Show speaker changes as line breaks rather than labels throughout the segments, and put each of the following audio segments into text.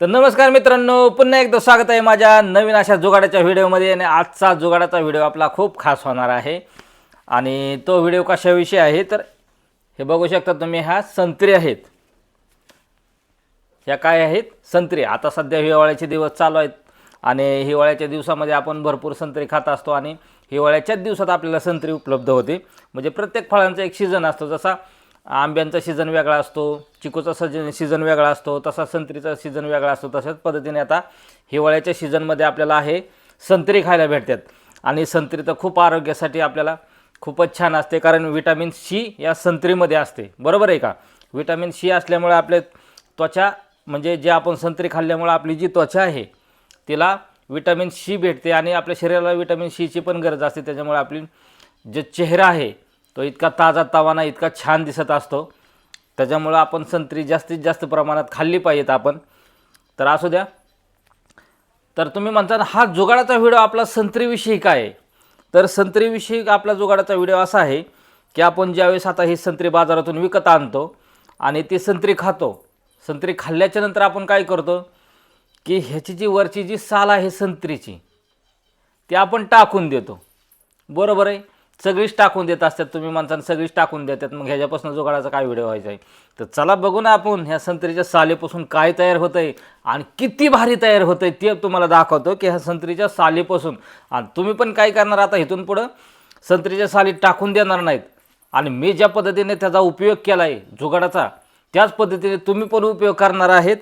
तर नमस्कार मित्रांनो पुन्हा एकदा स्वागत आहे माझ्या नवीन अशा जुगाडाच्या व्हिडिओमध्ये आणि आजचा जुगाडाचा व्हिडिओ आपला खूप खास होणार आहे. आणि तो व्हिडिओ कशाविषयी आहे तर हे बघू शकता तुम्ही ह्या संत्री आहेत. ह्या काय आहेत? संत्री. आता सध्या हिवाळ्याचे दिवस चालू आहेत आणि हिवाळ्याच्या दिवसामध्ये आपण भरपूर संत्री खात असतो आणि हिवाळ्याच्याच दिवसात आपल्याला संत्री उपलब्ध होते. म्हणजे प्रत्येक फळांचा एक सीझन असतो. जसा आंब्यांचा सीझन वेगळा असतो चिकूचा सजन सीझन वेगळा असतो तसा संत्रीचा सीझन वेगळा असतो तशाच पद्धतीने आता हिवाळ्याच्या सीझनमध्ये आपल्याला आहे संत्री खायला भेटतात. आणि संत्री तर खूप आरोग्यासाठी आपल्याला खूपच छान असते कारण विटॅमिन सी या संत्रीमध्ये असते. बरोबर आहे का? विटॅमिन सी असल्यामुळे आपले त्वचा म्हणजे जे आपण संत्री खाल्ल्यामुळे आपली जी त्वचा आहे तिला विटॅमिन सी भेटते आणि आपल्या शरीराला विटॅमिन सीची पण गरज असते. त्याच्यामुळे आपली जे चेहरा आहे तो इतका ताजा तवाना इतका छान दिसत असतो. त्याच्यामुळं आपण संत्री जास्तीत जास्त प्रमाणात खाल्ली पाहिजेत आपण. तर असू द्या. तर तुम्ही म्हणता हा जुगाडाचा व्हिडिओ आपला संत्रीविषयी काय? आहे तर संत्रीविषयी आपला जुगाडाचा व्हिडिओ असा आहे की आपण ज्यावेळेस आता ही संत्री बाजारातून विकत आणतो आणि ती संत्री खातो संत्री खाल्ल्याच्या नंतर आपण काय करतो? की ह्याची जी वरची जी साल आहे संत्रीची ती आपण टाकून देतो. बरोबर आहे? सगळीच टाकून देत असतात तुम्ही माणसानं सगळीच टाकून देतात मग ह्याच्यापासून जुगाडाचा काय व्हिडिओ व्हायचा आहे? तर चला बघू ना आपण ह्या संत्रीच्या सालीपासून काय तयार होतं आहे आणि किती भारी तयार होतं आहे ते तुम्हाला दाखवतो की ह्या संत्रीच्या सालीपासून. आणि तुम्ही पण काय करणार आता इथून पुढं? संत्रीच्या साली टाकून देणार नाहीत. आणि मी ज्या पद्धतीने त्याचा उपयोग केला आहे जुगाडाचा त्याच पद्धतीने तुम्ही पण उपयोग करणार आहेत.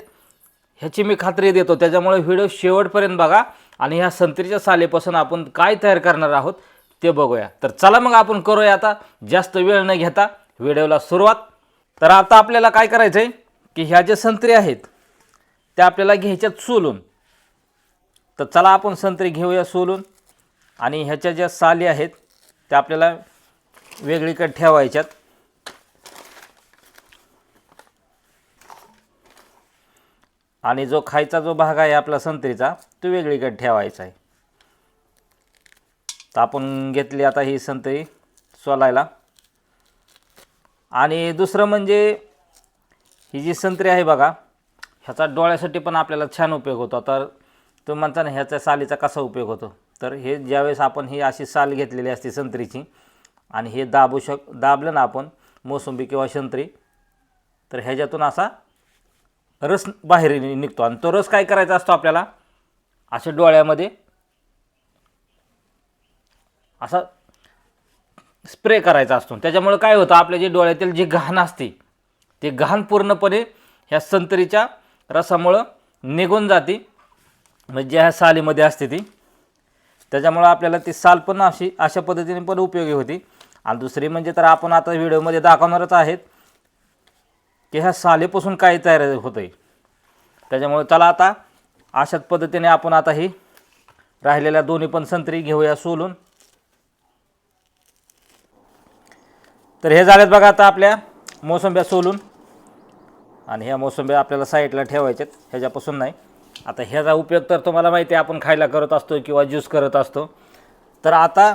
ह्याची मी खात्री देतो. त्याच्यामुळे व्हिडिओ शेवटपर्यंत बघा आणि ह्या संत्रीच्या सालीपासून आपण काय तयार करणार आहोत ते बघूया. तर चला मग आपण करूया आता. जास्त वेळ न घेता व्हिडिओला सुरुवात. तर आता आपल्याला काय करायचं आहे की ह्या ज्या संत्री आहेत त्या आपल्याला घ्यायच्यात सोलून. तर चला आपण संत्री घेऊया सोलून. आणि ह्याच्या ज्या साली आहेत त्या आपल्याला वेगळीकडे ठेवायच्यात. आणि जो खायचा जो भाग आहे आपला संत्रीचा तो वेगळीकडे ठेवायचा आहे. तर आपण घेतली आता ही संत्री सोलायला. आणि दुसरं म्हणजे ही जी संत्री आहे बघा ह्याचा डोळ्यासाठी पण आपल्याला छान उपयोग होतो. तर तुम्ही म्हणता ना ह्याच्या सालीचा कसा उपयोग होतो? तर हे ज्यावेळेस आपण ही अशी साल घेतलेली असते संत्रीची आणि हे दाबू शक दाबलं ना आपण मोसंबी किंवा संत्री तर ह्याच्यातून असा रस बाहेर निघतो. आणि तो रस काय करायचा असतो आपल्याला? असे डोळ्यामध्ये असा स्प्रे करायचा असतो. त्याच्यामुळे काय होतं आपल्या जे डोळ्यातील जी घाण असते ते घाण पूर्णपणे ह्या संत्रीच्या रसामुळं निघून जाते. म्हणजे ह्या सालीमध्ये असते ती. त्याच्यामुळं आपल्याला ती साल पण अशी अशा पद्धतीने पण उपयोगी होती. आणि दुसरी म्हणजे तर आपण आता व्हिडिओमध्ये दाखवणारच आहेत की ह्या सालीपासून काय तयार होतं आहे त्याच्यामुळे चला आता अशाच पद्धतीने आपण आता ही राहिलेल्या दोन्ही पण संत्री घेऊया सोलून. तर हे झालेत बघा आता आपल्या मोसंब्या सोलून. आणि ह्या मोसंब्या आपल्याला साईडला ठेवायच्यात ह्याच्यापासून नाही. आता ह्याचा उपयोग तर तुम्हाला माहिती आहे आपण खायला करत असतो किंवा ज्यूस करत असतो. तर आता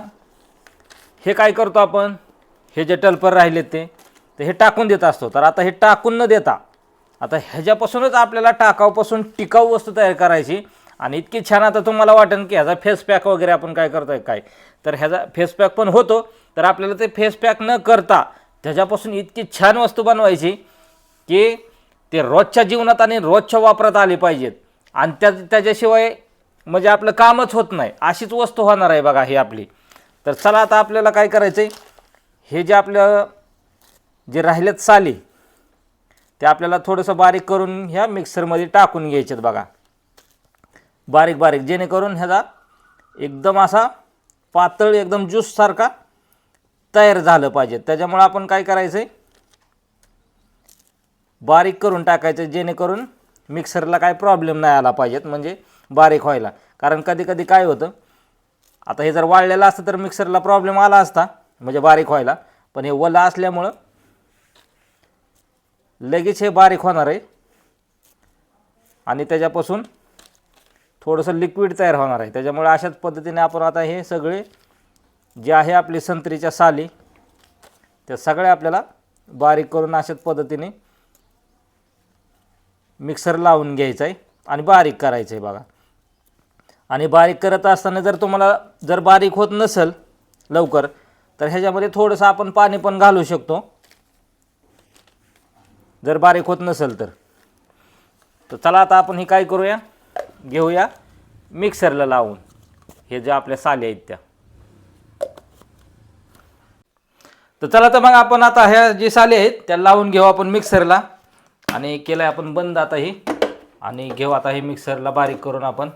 हे काय करतो आपण? हे जे टलपर राहिलेत ते तर हे टाकून देत असतो. तर आता हे टाकून न देता आता ह्याच्यापासूनच आपल्याला टाकाऊपासून टिकाऊ वस्तू तयार करायची. आणि इतकी छान आता तुम्हाला वाटेल की ह्याचा फेस पॅक वगैरे आपण काय करतो आहे काय? तर ह्याचा फेस पॅक पण होतो. तर आपल्याला ते फेस पॅक न करता त्याच्यापासून इतकी छान वस्तू बनवायची की ते रोजच्या जीवनात आणि रोजच्या वापरात आले पाहिजेत. आणि त्या त्याच्याशिवाय म्हणजे आपलं कामच होत नाही. अशीच वस्तू होणार आहे बघा ही आपली. तर चला आता आपल्याला काय करायचं आहे हे जे आपलं जे राहिलेत साली ते आपल्याला थोडंसं बारीक करून ह्या मिक्सरमध्ये टाकून घ्यायचेत बघा. बारीक बारीक जेणेकरून ह्याचा एकदम असा पातळ एकदम ज्यूससारखा तयार झालं पाहिजे. त्याच्यामुळं आपण काय करायचं आहे बारीक करून टाकायचं जेणेकरून मिक्सरला काय प्रॉब्लेम नाही आला पाहिजेत म्हणजे बारीक व्हायला. कारण कधी कधी काय होतं आता हे जर वाळलेलं असतं तर मिक्सरला प्रॉब्लेम आला असता म्हणजे बारीक व्हायला. पण हे वलं असल्यामुळं लगेच हे बारीक होणार आहे. आणि त्याच्यापासून थोडंसं लिक्विड तयार होणार आहे. त्याच्यामुळे अशाच पद्धतीने आपण आता हे सगळे जे आहे आपली संत्रीच्या साली त्या सगळ्या आपल्याला बारीक करून अशाच पद्धतीने मिक्सर लावून घ्यायचा आहे आणि बारीक करायचं आहे बघा. आणि बारीक करत असताना जर तुम्हाला जर बारीक होत नसेल लवकर तर ह्याच्यामध्ये थोडंसं आपण पाणी पण घालू शकतो. जर बारीक होत नसेल तर. तर चला आता आपण हे काय करूया? घेऊया मिक्सरला लावून. हे जे आपल्या साली आहेत त्या. तर चला तर मग आपण आता ह्या जे साले आहेत त्या लावून घेऊ आपण मिक्सरला आणि केलं आपण बंद आता हे. आणि घेऊ आता हे मिक्सरला बारीक करून आपण.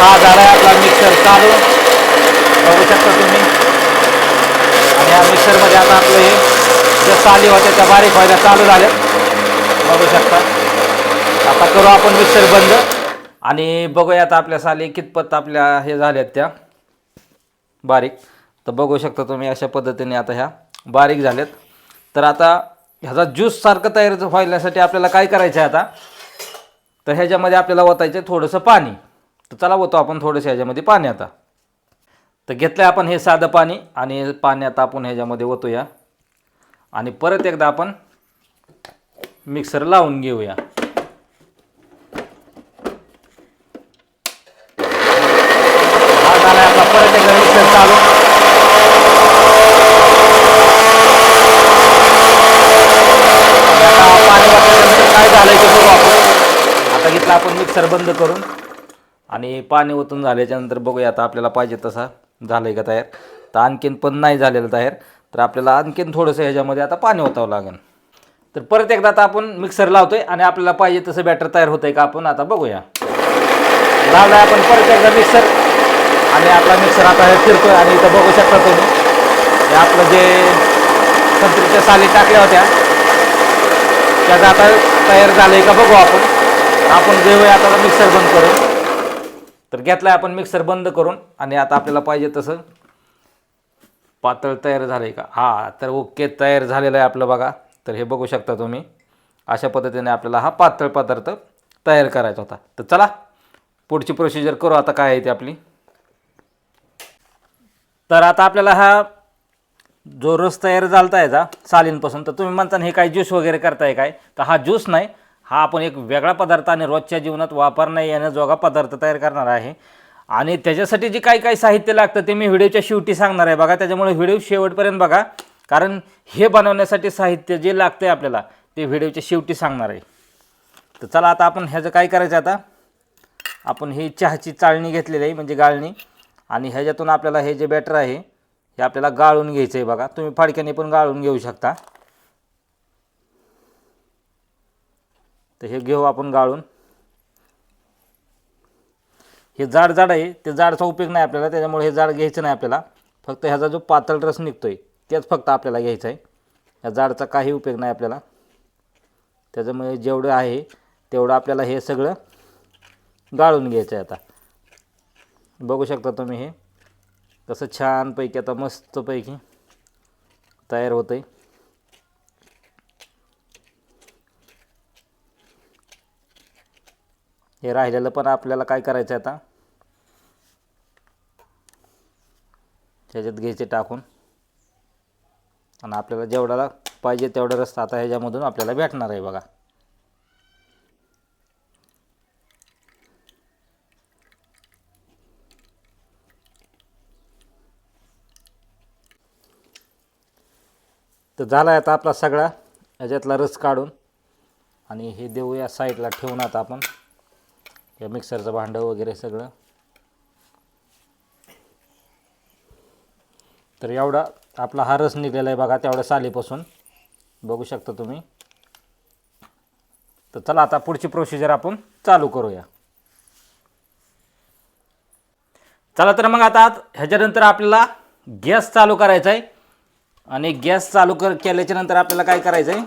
हा झाला आहे आपला मिक्सर चालू. बघू शकता तुम्ही. आणि या मिक्सरमध्ये आता आपलं हे ज्या साली होत्या त्या बारीक व्हायला चालू झाल्या. बघू शकता. आता करू आपण मिक्सर बंद. आणि बघूया आता आपल्या साली कितपत आपल्या हे झाल्यात त्या. बारीक. तर बघू शकता तुम्ही अशा पद्धतीने आता ह्या बारीक झाल्यात. तर आता ह्याचा ज्यूससारखं तयार व्हायण्यासाठी आपल्याला काय करायचं आहे आता? तर ह्याच्यामध्ये आपल्याला ओतायचं आहे थोडंसं पाणी. तर चला ओतो आपण थोडंसं ह्याच्यामध्ये पाणी आता. तर घेतलं आहे आपण हे साधं पाणी आणि पाणी आता आपण ह्याच्यामध्ये ओतूया. आणि परत एकदा आपण मिक्सर लावून घेऊया हा झाला आपला परत एकदा पाणी काय झालंय ते बघू आपण. आता घेतला आपण मिक्सर बंद करून आणि पाणी ओतून झाल्याच्यानंतर बघूया आता आपल्याला पाहिजे तसा झालंय का तयार. तर आणखीन पण नाही झालेलं तयार. तर आपल्याला आणखीन थोडंसं ह्याच्यामध्ये आता पाणी ओतावं लागेल. तर परत एकदा आता आपण मिक्सर लावतोय आणि आपल्याला पाहिजे तसं बॅटर तयार होतंय का आपण आता बघूया. लावलाय आपण परत एकदा मिक्सर आणि आपला मिक्सर आता हे फिरतोय आणि इथं बघू शकता तुम्ही. हे आपलं जे संत्रीच्या साली टाकल्या होत्या त्याचं आता तयार झालंय का बघू आपण. आपण जेव्हा आता मिक्सर बंद करू. तर घेतलाय आपण मिक्सर बंद करून आणि आता आपल्याला पाहिजे तसं पातळ तयार झालंय का? हा तर ओके तयार झालेलं आहे आपलं बघा. तर हे बघू शकता तुम्ही. अशा पद्धतीने आपल्याला हा पातळ पदार्थ तयार करायचा होता. तर चला पुढची प्रोसिजर करू. आता काय आहे ती आपली? तर आता आपल्याला हा जो रस तयार झालता याचा सालींपासून तर तुम्ही म्हणता हे काय ज्यूस वगैरे करताय काय? तर हा ज्यूस नाही हा आपण एक वेगळा पदार्थ आणि रोजच्या जीवनात वापरता येण्याजोगा पदार्थ तयार करणार आहे. आणि त्याच्यासाठी जे काही काही साहित्य लागतं ते मी व्हिडिओच्या शेवटी सांगणार आहे. बघा त्याच्यामुळे व्हिडिओ शेवटपर्यंत बघा. कारण हे बनवण्यासाठी साहित्य जे लागतं आहे आपल्याला ते व्हिडिओच्या शेवटी सांगणार आहे. तर चला आता आपण ह्याचं काय करायचं आता? आपण ही चहाची चाळणी घेतलेली आहे म्हणजे गाळणी. आणि ह्याच्यातून आपल्याला हे जे बॅटर आहे हे आपल्याला गाळून घ्यायचं आहे बघा. तुम्ही फाडक्याने पण गाळून घेऊ शकता. तर हे घेऊ आपण गाळून. हे जाड जाड आहे ते जाडचा उपयोग नाही आपल्याला त्याच्यामुळे हे जाड घ्यायचं नाही आपल्याला. फक्त ह्याचा जो पातळ रस निघतो आहे तेच फक्त आपल्याला घ्यायचं आहे या जाडचा काही उपयोग नाही आपल्याला. त्याच्यामुळे जेवढं आहे तेवढं आपल्याला हे सगळं गाळून घ्यायचं आहे आता. बघू शकता तुम्ही हे. कसं छानपैकी आता मस्तपैकी तयार होतं आहे हे राहिलेलं पण आपल्याला काय करायचं आहे आता? ह्याच्यात घ्यायचे टाकून. आणि आपल्याला जेवढ्याला पाहिजे तेवढा रस्ता आता ह्याच्यामधून आपल्याला भेटणार आहे बघा. तर झाला आहे आता आपला सगळा. ह्याच्यातला रस काढून आणि हे देऊया साईडला ठेवून आता आपण. या मिक्सरचं भांडं वगैरे सगळं. तर एवढा आपला हा रस निघलेला आहे बघा तेवढ्या सालीपासून. बघू शकता तुम्ही. तर चला आता पुढची प्रोसिजर आपण चालू करूया. चला तर मग आता ह्याच्यानंतर आपल्याला गॅस चालू करायचा आहे. आणि गॅस चालू कर केल्याच्यानंतर आपल्याला काय करायचं आहे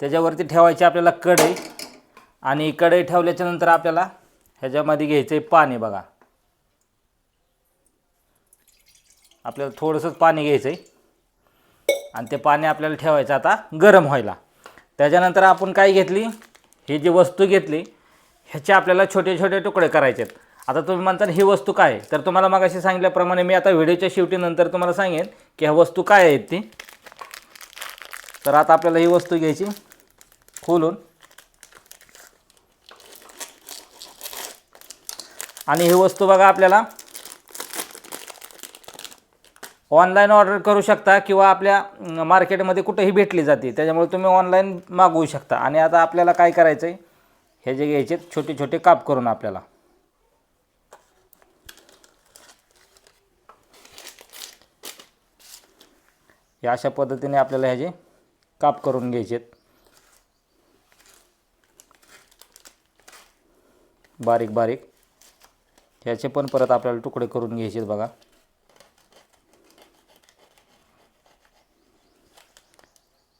त्याच्यावरती ठेवायची आपल्याला कढई. आणि कढई ठेवल्याच्या नंतर आपल्याला ह्याच्यामध्ये घ्यायचं आहे पाणी बघा. आपल्याला थोडंसंच पाणी घ्यायचं आहे आणि ते पाणी आपल्याला ठेवायचं आता गरम व्हायला. त्याच्यानंतर आपण काय घेतली? ही जी वस्तू घेतली ह्याचे आपल्याला छोटे छोटे तुकडे करायचे आहेत आता तुम्ही म्हणता ही वस्तू काय आहे? तर तुम्हाला मगाशी सांगितल्याप्रमाणे मी आता व्हिडिओच्या शेवटीनंतर तुम्हाला सांगेन की ह्या वस्तू काय आहेत ती. तर आता आपल्याला ही वस्तू घ्यायची. खोलून. आणि ही वस्तू बघा आपल्याला. ऑनलाईन ऑर्डर करू शकता किंवा आपल्या मार्केटमध्ये कुठेही भेटली जाते. त्याच्यामुळे तुम्ही ऑनलाईन मागवू शकता. आणि आता आपल्याला काय करायचं आहे हे जे घ्यायचे छोटे छोटे काप करून आपल्याला. या अशा पद्धतीने आपल्याला ह्याचे काप करून घ्यायचे बारीक बारीक. ह्याचे पण परत आपल्याला तुकडे करून घ्यायचे बघा.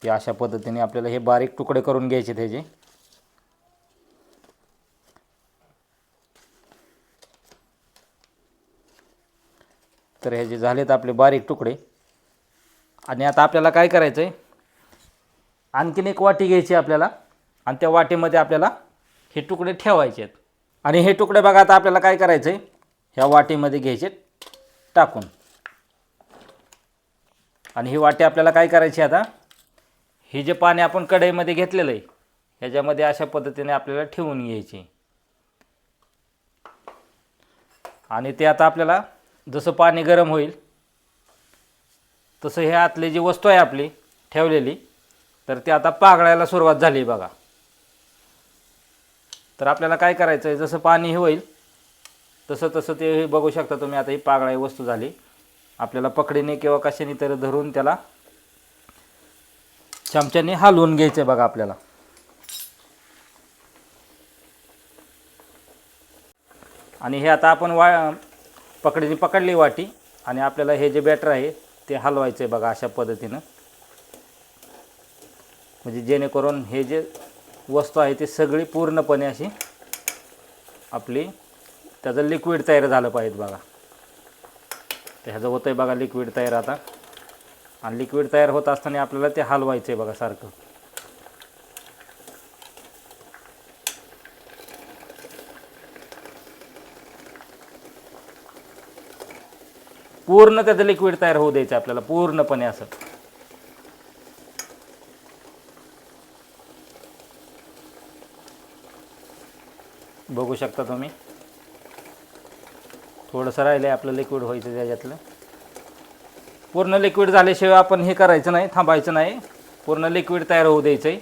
या अशा पद्धतीने आपल्याला हे बारीक तुकडे करून घ्यायचे ह्याचे. तर ह्याचे झालेत आपले बारीक तुकडे. आणि आता आपल्याला काय करायचं आहे आणखीन एक वाटी घ्यायची आपल्याला. आणि त्या वाटीमध्ये आपल्याला हे तुकडे ठेवायचे आहेत. आणि हे तुकडे बघा आता आपल्याला काय करायचं आहे ह्या वाटीमध्ये घ्यायचे टाकून. आणि ही वाटी आपल्याला काय करायची आता? हे जे पाणी आपण कढईमध्ये घेतलेलं आहे ह्याच्यामध्ये अशा पद्धतीने आपल्याला ठेवून घ्यायची. आणि ते आता आपल्याला जसं पाणी गरम होईल तसं हे आतली जी वस्तू आहे आपली ठेवलेली तर ती आता पागळायला सुरुवात झाली बघा. तर आपल्याला काय करायचं आहे जसं पाणी हे होईल तसं तसं ते हे बघू शकता तुम्ही आता ही पागळाई वस्तू झाली. आपल्याला पकडीने किंवा कशाने तरी धरून त्याला चमच्याने हलवून घ्यायचं बघा आपल्याला. आणि हे आता आपण वा पकडीने पकडली वाटी आणि आपल्याला हे जे बॅटर आहे ते हलवायचं आहे बघा अशा पद्धतीनं. म्हणजे जेणेकरून हे जे वस्तू आहे ती सगळी पूर्णपणे अशी आपली त्याचं लिक्विड तयार झालं पाहिजे बघा. तर ह्याचं होतं आहे बघा लिक्विड तयार आता. आणि लिक्विड तयार होत असताना आपल्याला ते हलवायचं आहे बघा सारखं. पूर्ण त्याचं लिक्विड तयार होऊ द्यायचं आपल्याला पूर्णपणे असं. बघू शकता तुम्ही. थोडंसं राहिलं आहे आपलं लिक्विड व्हायचं त्याच्यातलं. पूर्ण लिक्विड झाल्याशिवाय आपण हे करायचं नाही थांबायचं नाही. पूर्ण लिक्विड तयार होऊ द्यायचं आहे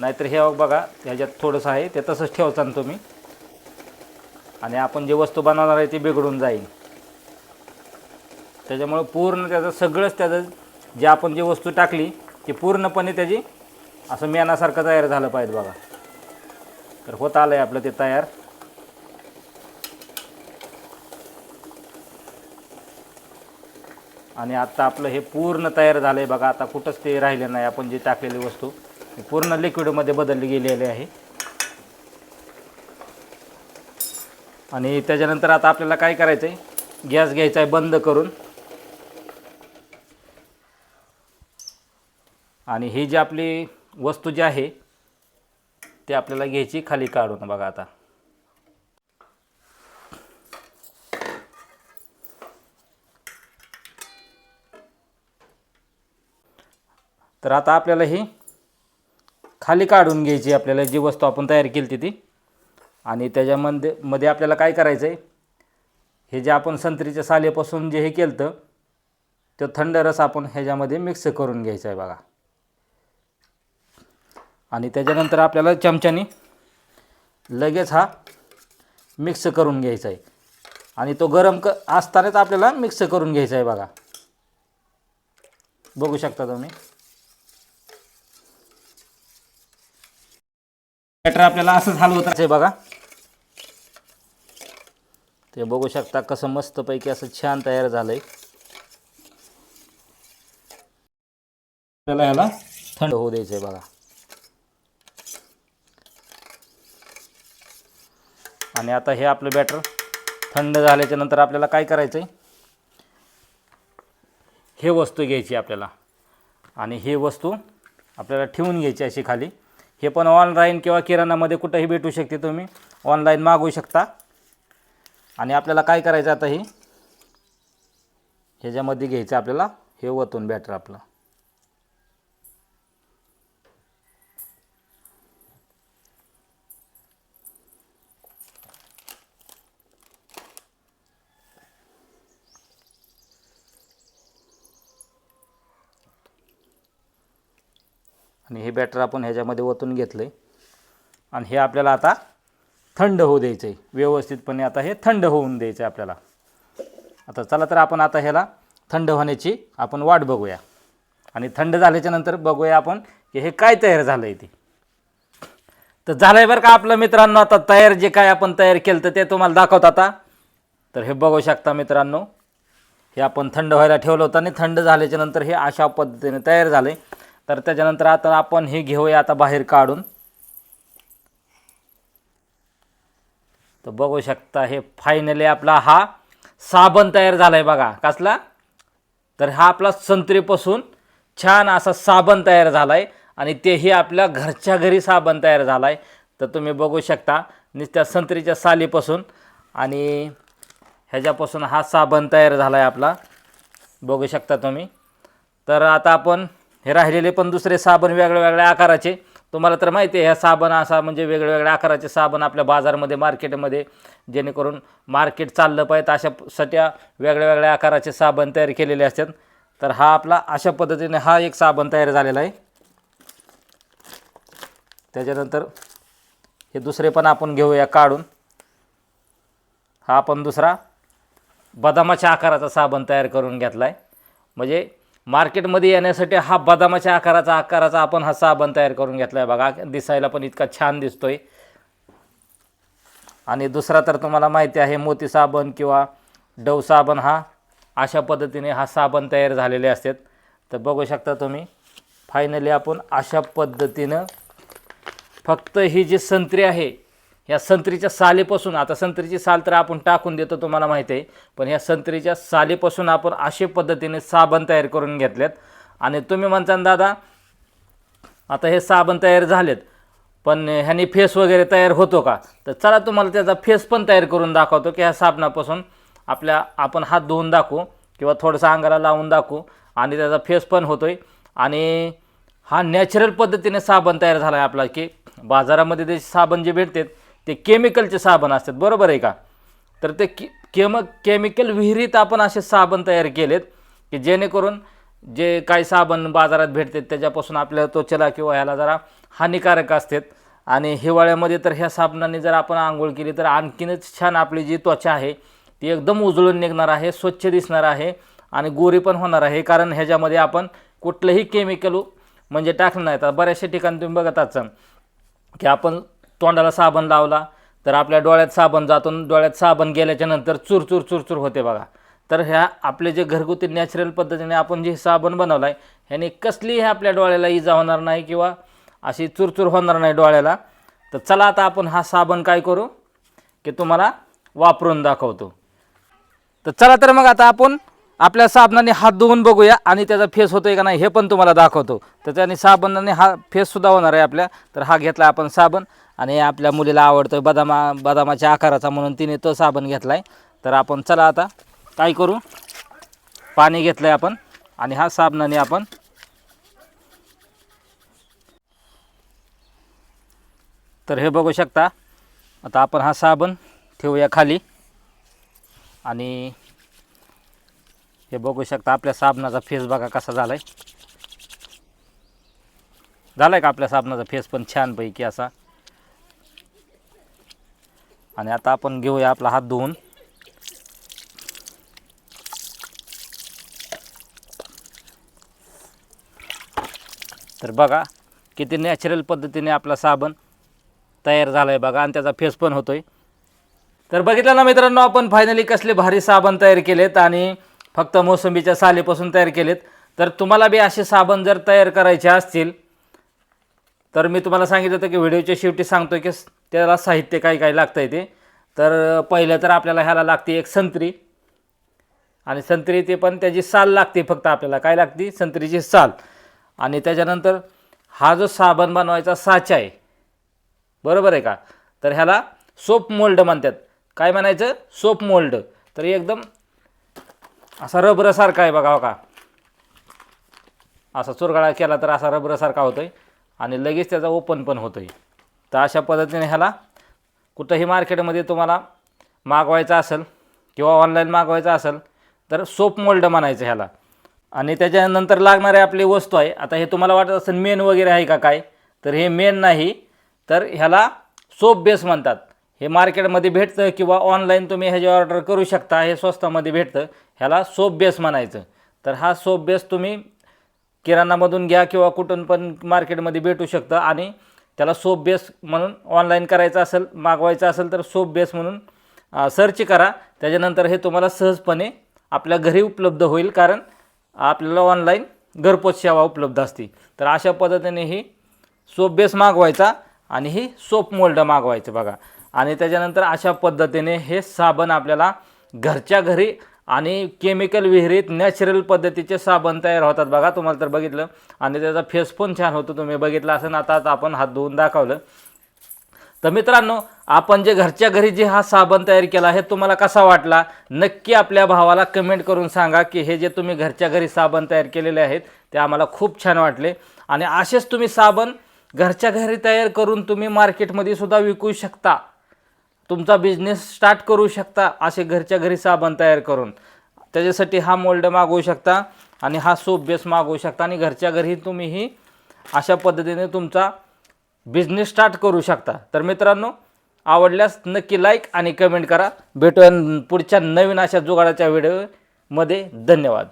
नाहीतर हे बघा ह्याच्यात थोडंसं आहे ते तसंच ठेवता ना तुम्ही. आणि आपण जे वस्तू बनवणार आहे ती बिघडून जाईल. त्याच्यामुळं पूर्ण त्याचं सगळंच त्याचं जे आपण जी वस्तू टाकली ती पूर्णपणे त्याची असं मेनासारखं तयार झालं पाहिजे बघा. तर होत आलं आहे आपलं ते तयार. आणि आता आपलं हे पूर्ण तयार झालं आहे बघा. आता कुठंच ते राहिलं नाही. आपण जी टाकलेली वस्तू पूर्ण लिक्विडमध्ये बदलली गेलेली आहे. आणि त्याच्यानंतर आता आपल्याला काय करायचं आहे गॅस घ्यायचा आहे बंद करून. आणि ही जी आपली वस्तू जी आहे ती आपल्याला घ्यायची खाली काढून बघा आता. तर आता आपल्याला ही खाली काढून घ्यायची आपल्याला जी वस्तू आपण तयार केली ती. आणि त्याच्यामध्ये मध्ये आपल्याला काय करायचं आहे हे जे आपण संत्रीच्या सालेपासून जे हे केलं तर तो थंड रस आपण ह्याच्यामध्ये मिक्स करून घ्यायचा आहे बघा. आणि त्याच्यानंतर आपल्याला चमच्याने लगेच हा मिक्स करून घ्यायचा आहे. आणि तो गरम क असतानाच आपल्याला मिक्स करून घ्यायचा आहे बघा. बघू शकता तुम्ही. बॅटर आपल्याला असंच हलवत आहे बघा. ते बघू शकता कसं मस्तपैकी असं छान तयार झालंय. आपल्याला ह्याला थंड होऊ द्यायचं आहे बघा. आणि आता हे आपलं बॅटर थंड झाल्याच्यानंतर आपल्याला काय करायचं आहे हे वस्तू घ्यायची आपल्याला. आणि हे वस्तू आपल्याला ठेवून घ्यायची अशी खाली. हे पण ऑनलाईन किंवा किराणामध्ये कुठंही भेटू शकते तुम्ही. ऑनलाईन मागवू शकता. आणि आपल्याला काय करायचं आता हे? ह्याच्यामध्ये घ्यायचं आपल्याला हे वतून बॅटर आपलं. आणि हे बॅटर आपण ह्याच्यामध्ये ओतून घेतलं आहे आणि हे आपल्याला आता थंड होऊ द्यायचं आहे व्यवस्थितपणे आता हे थंड होऊन द्यायचं आहे आपल्याला. आता चला तर आपण आता ह्याला थंड होण्याची आपण वाट बघूया. आणि थंड झाल्याच्यानंतर बघूया आपण की हे काय तयार झालं आहे ते. तर झालं आहे बरं का आपलं मित्रांनो आता तयार जे काय आपण तयार केलं तर ते तुम्हाला दाखवत आता. तर हे बघू शकता मित्रांनो हे आपण थंड व्हायला ठेवलं होतं आणि थंड झाल्याच्यानंतर हे अशा पद्धतीने तयार झालं आहे तर त्याच्यानंतर आता आपण हे घेऊया आता बाहेर काढून. तर बघू शकता हे फायनली आपला हा साबण तयार झाला आहे बघा. कसला? तर हा आपला संत्रीपासून छान असा साबण तयार झाला आहे आणि तेही आपल्या घरच्या घरी साबण तयार झाला आहे तर तुम्ही बघू शकता नुसत्या संत्रीच्या सालीपासून आणि ह्याच्यापासून हा साबण तयार झाला आहे आपला. बघू शकता तुम्ही. तर आता आपण हे राहिलेले पण दुसरे साबण वेगळ्या वेगळ्या आकाराचे. तुम्हाला तर माहिती आहे ह्या साबण असा म्हणजे वेगळ्या वेगळ्या आकाराचे साबण आपल्या बाजारमध्ये मार्केटमध्ये जेणेकरून मार्केट चाललं पाहिजे अशासाठी वेगळ्या वेगळ्या आकाराचे साबण तयार केलेले असतात. तर हा आपला अशा पद्धतीने हा एक साबण तयार झालेला आहे. त्याच्यानंतर हे दुसरे पण आपण घेऊया काढून. हा आपण दुसरा बदामाच्या आकाराचा साबण तयार करून घेतला आहे म्हणजे मार्केटमध्ये येण्यासाठी हा बदामाच्या आकाराचा आकाराचा आपण हा साबण तयार करून घेतला आहे बघा. दिसायला पण इतका छान दिसतोय. आणि दुसरा तर तुम्हाला माहिती आहे मोती साबण किंवा डव साबण हा अशा पद्धतीने हा साबण तयार झालेले असतात. तर बघू शकता तुम्ही फायनली आपण अशा पद्धतीनं फक्त ही जी संत्री आहे ह्या संत्रीच्या सालीपासून आता संत्रीची साल तर आपण टाकून देतो तुम्हाला माहिती आहे पण ह्या संत्रीच्या सालीपासून आपण अशा पद्धतीने साबण तयार करून घेतल्यात आणि तुम्ही म्हणता दादा आता हे साबण तयार झालेत पण ह्यानी फेस वगैरे तयार होतो का? तर चला तुम्हाला त्याचा फेस पण तयार करून दाखवतो की ह्या साबणापासून आपल्या आपण हात धुवून दाखवू किंवा थोडंसं अंगाला लावून दाखवू आणि त्याचा फेस पण होतो आहे आणि हा नॅचरल पद्धतीने साबण तयार झाला आहे आपला की बाजारामध्ये ते साबण जे भेटतात ते केमिकलचे साबण असतात बरोबर आहे का? तर ते कि केम केमिकल विहिरीत आपण असे साबण तयार केलेत की जेणेकरून जे काही साबण बाजारात भेटतात त्याच्यापासून आपल्या त्वचेला किंवा ह्याला जरा हानिकारक असतात. आणि हिवाळ्यामध्ये तर ह्या साबणाने जर आपण आंघोळ केली तर आणखीनच छान आपली जी त्वचा आहे ती एकदम उजळून निघणार आहे स्वच्छ दिसणार आहे आणि गोरी पण होणार आहे. कारण ह्याच्यामध्ये आपण कुठलंही केमिकल म्हणजे टाकलं नाही. तर बऱ्याचशा ठिकाणी तुम्ही बघत असाल की आपण तोंडाला साबण लावला तर आपल्या डोळ्यात साबण जातो आणि डोळ्यात साबण गेल्याच्यानंतर चुरचूर चुरचूर होते बघा. तर ह्या आपले जे घरगुती नॅचरल पद्धतीने आपण जे साबण बनवला आहे ह्याने कसलीही आपल्या डोळ्याला इजा होणार नाही किंवा अशी चुरचूर होणार नाही डोळ्याला. तर चला आता आपण हा साबण काय करू की तुम्हाला वापरून दाखवतो. तर चला तर मग आता आपण आपल्या साबणाने हात धुवून बघूया आणि त्याचा फेस होतोय का नाही हे पण तुम्हाला दाखवतो. तर त्याने साबणाने हा फेससुद्धा होणार आहे आपल्या. तर हा घेतला आपण साबण. आणि आपल्या मुलीला आवडतो बदामा बदामाच्या आकाराचा म्हणून तिने तो साबण घेतला आहे तर आपण चला आता काय करू? पाणी घेतलं आहे आपण आणि हा साबणाने आपण तर हे बघू शकता आता आपण हा साबण ठेवूया खाली. आणि हे बघू शकता आपल्या साबणाचा फेस बघा कसा झाला आहे झाला आहे का आपल्या साबणाचा फेस पण छानपैकी असा? आणि आता आपण घेऊया आपला हात धुवून. तर बघा किती नॅचरल पद्धतीने आपला साबण तयार झाला आहे बघा आणि त्याचा फेस पण होतोय. तर बघितलं ना मित्रांनो आपण फायनली कसले भारी साबण तयार केलेत आणि फक्त मोसंबीच्या सालीपासून तयार केलेत. तर तुम्हाला बी असे साबण जर तयार करायचे असतील तर मी तुम्हाला सांगितलं होतं की व्हिडिओच्या शेवटी सांगतो की त्याला साहित्य काय काय लागतं आहे ते. तर पहिलं तर आपल्याला ह्याला लागते एक संत्री. आणि संत्री ते पण त्याची साल लागते फक्त आपल्याला. काय लागते? संत्रीची साल. आणि त्याच्यानंतर हा जो साबण बनवायचा साचा आहे. बरोबर आहे का? तर ह्याला सोप मोल्ड म्हणतात. काय म्हणायचं? Soap mould. तर एकदम असा रबरसारखा आहे बघा हो का. असा चुरगाळा केला तर असा रबरसारखा आहे आणि लगेच त्याचा ओपन पण होतोय. तर अशा पद्धतीने ह्याला कुठंही मार्केटमध्ये तुम्हाला मागवायचं असेल किंवा ऑनलाईन मागवायचं असेल तर सोप मोल्ड म्हणायचं ह्याला. आणि त्याच्यानंतर लागणारे आपली वस्तू आहे. आता हे तुम्हाला वाटत असेल मेन वगैरे आहे का काय? तर हे मेन नाही. तर ह्याला सोप बेस म्हणतात. हे मार्केटमध्ये भेटतं किंवा ऑनलाईन तुम्ही ह्याची ऑर्डर करू शकता. हे स्वस्तामध्ये भेटतं. ह्याला सोप बेस म्हणायचं. तर हा सोप बेस तुम्ही किराणामधून घ्या किंवा कुठून पण मार्केटमध्ये भेटू शकतं आणि त्याला सोप बेस म्हणून ऑनलाईन करायचं असेल मागवायचं असेल तर सोप बेस म्हणून सर्च करा. त्याच्यानंतर हे तुम्हाला सहजपणे आपल्या घरी उपलब्ध होईल कारण आपल्याला ऑनलाईन घरपोच सेवा उपलब्ध असते. तर अशा पद्धतीने ही सोप बेस मागवायचा आणि ही सोप मोल्ड मागवायचं बघा. आणि त्याच्यानंतर अशा पद्धतीने हे साबण आपल्याला घरच्या घरी आणि केमिकल विहिरीत नॅचरल पद्धतीचे साबण तयार होतात. बघा तुम्हाला तर बघितलं. आणि त्याचा फेस पण छान होतो. तुम्ही बघितलं असं आता आता आपण हात धुवून दाखवलं. तर मित्रांनो आपण जे घरच्या घरी जे हा साबण तयार केला हे तुम्हाला कसा वाटला? नक्की आपल्या भावाला कमेंट करून सांगा की हे जे तुम्ही घरच्या घरी साबण तयार केलेले आहेत ते आम्हाला खूप छान वाटले. आणि असेच तुम्ही साबण घरच्या घरी तयार करून तुम्ही मार्केटमध्ये सुद्धा विकू शकता. तुमचा बिझनेस स्टार्ट करू शकता असे घरच्या घरी साबण तयार करून. त्याच्यासाठी हा मोल्ड मागवू शकता आणि हा सोप बेस मागवू शकता आणि घरच्या घरी तुम्हीही अशा पद्धतीने तुमचा बिझनेस स्टार्ट करू शकता. तर मित्रांनो आवडल्यास नक्की लाईक आणि कमेंट करा. भेटूया पुढच्या नवीन अशा जुगाडाच्या व्हिडिओमध्ये धन्यवाद.